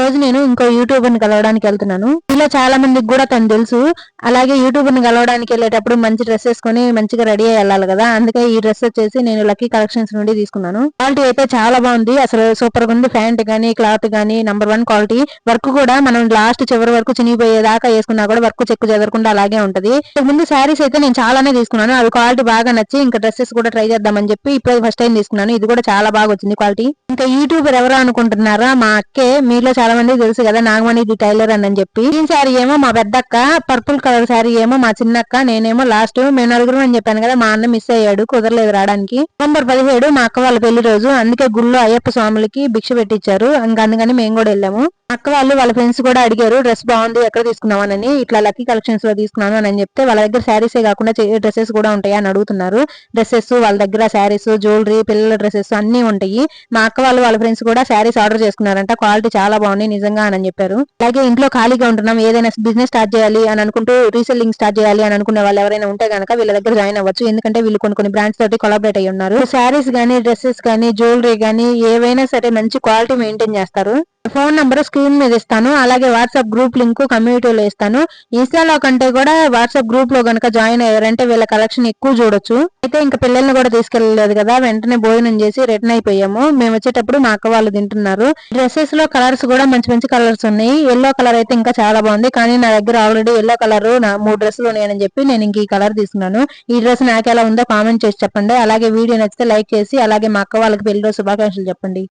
రోజు నేను ఇంకో యూట్యూబర్ని కలవడానికి వెళ్తున్నాను. ఇలా చాలా మందికి కూడా తను తెలుసు. అలాగే యూట్యూబర్ని కలవడానికి వెళ్ళేటప్పుడు మంచి డ్రెస్ వేసుకొని మంచిగా రెడీ అయ్యి వెళ్ళాలి కదా. అందుకే ఈ డ్రెస్ వచ్చేసి నేను లక్కీ కలెక్షన్స్ నుండి తీసుకున్నాను. క్వాలిటీ అయితే చాలా బాగుంది. అసలు సూపర్గా ఉంది. ప్యాంట్ కానీ క్లాత్ కానీ నంబర్ వన్ క్వాలిటీ. వర్క్ కూడా మనం లాస్ట్ చివరి వరకు చినిగిపోయేదాకా వేసుకున్నా కూడా వర్క్ చెక్కు చెదరకుండా అలాగే ఉంటది. ముందు శారీస్ అయితే నేను చాలానే తీసుకున్నాను. అవి క్వాలిటీ బాగా నచ్చి ఇంకా డ్రెస్సెస్ కూడా ట్రై చేద్దామని చెప్పి ఇప్పుడు ఫస్ట్ టైం తీసుకున్నాను. ఇది కూడా చాలా బాగా వచ్చింది క్వాలిటీ. ఇంకా యూట్యూబర్ ఎవరు అనుకుంటున్నారా? మా అక్కే మీలో చాలా మంది తెలుసు కదా నాగమణి ది టైలర్ అని అని చెప్పి. ఈ సారీ ఏమో మా పెద్దక్క పర్పుల్ కలర్ సారీ ఏమో మా చిన్నక్క నేనేమో లాస్ట్ మేము నలుగురు అని చెప్పాను కదా మా అన్న మిస్ అయ్యాడు కుదరలేదు రావడానికి. నవంబర్ పదిహేడు మా అక్క వాళ్ళ పెళ్ళి రోజు అందుకే గుళ్ళో అయ్యప్ప స్వాములకి భిక్ష పెట్టించారు ఇంకా అందుకని మేము కూడా వెళ్ళాము. అక్క వాళ్ళు వాళ్ళ ఫ్రెండ్స్ కూడా అడిగారు డ్రెస్ బాగుంది ఎక్కడ తీసుకున్నామని ఇట్లా లక్కీ కలెక్షన్స్లో తీసుకున్నాను అని చెప్తే వాళ్ళ దగ్గర శారీసే కాకుండా డ్రెస్సెస్ కూడా ఉంటాయి? అని అడుగుతున్నారు. డ్రెస్సెస్ వాళ్ళ దగ్గర శారీస్ జ్యువెలరీ పిల్లల డ్రెస్సెస్ అన్ని ఉంటాయి. మా అక్క వాళ్ళు వాళ్ళ ఫ్రెండ్స్ కూడా శారీస్ ఆర్డర్ చేసుకున్నారంట. క్వాలిటీ చాలా బాగుంది. నిజంగా అని చెప్పారు. అలాగే ఇంట్లో ఖాళీగా ఉంటున్నాం ఏదైనా బిజినెస్ స్టార్ట్ చేయాలి అని అనుకుంటూ రీసెల్లింగ్ స్టార్ట్ చేయాలి అని అనుకునే వాళ్ళు ఎవరైనా ఉంటే కనుక వీళ్ళ దగ్గర జాయిన్ అవ్వచ్చు. ఎందుకంటే వీళ్ళు కొన్ని కొన్ని బ్రాండ్స్ తోటి కొలాబరేట్ అయ్యి ఉన్నారు. శారీస్ గానీ డ్రెస్సెస్ గానీ జ్యువెలరీ గానీ ఏవైనా సరే మంచి క్వాలిటీ మెయింటైన్ చేస్తారు. ఫోన్ నంబర్ స్క్రీన్ మీద ఇస్తాను. అలాగే వాట్సాప్ గ్రూప్ లింక్ కమ్యూనిటీలో ఇస్తాను. ఇన్స్టాలో కంటే కూడా వాట్సాప్ గ్రూప్లో గనక జాయిన్ అయ్యారంటే వీళ్ళ కలెక్షన్ ఎక్కువ చూడొచ్చు. అయితే ఇంకా పిల్లల్ని కూడా తీసుకెళ్ళలేదు కదా వెంటనే భోజనం చేసి రిటర్న్ అయిపోయాము. మేము వచ్చేటప్పుడు మా అక్క వాళ్ళు తింటున్నారు. డ్రెస్సెస్లో కలర్స్ కూడా మంచి మంచి కలర్స్ ఉన్నాయి. ఎల్లో కలర్ అయితే ఇంకా చాలా బాగుంది. కానీ నా దగ్గర ఆల్రెడీ ఎల్లో కలర్ నా మూడు డ్రెస్సులు ఉన్నాయని చెప్పి నేను ఇంక ఈ కలర్ తీసుకున్నాను. ఈ డ్రెస్ నాకు ఎలా ఉందో కామెంట్ చేసి చెప్పండి. అలాగే వీడియో నచ్చితే లైక్ చేసి అలాగే మా అక్క వాళ్ళకి పెళ్ళి శుభాకాంక్షలు చెప్పండి.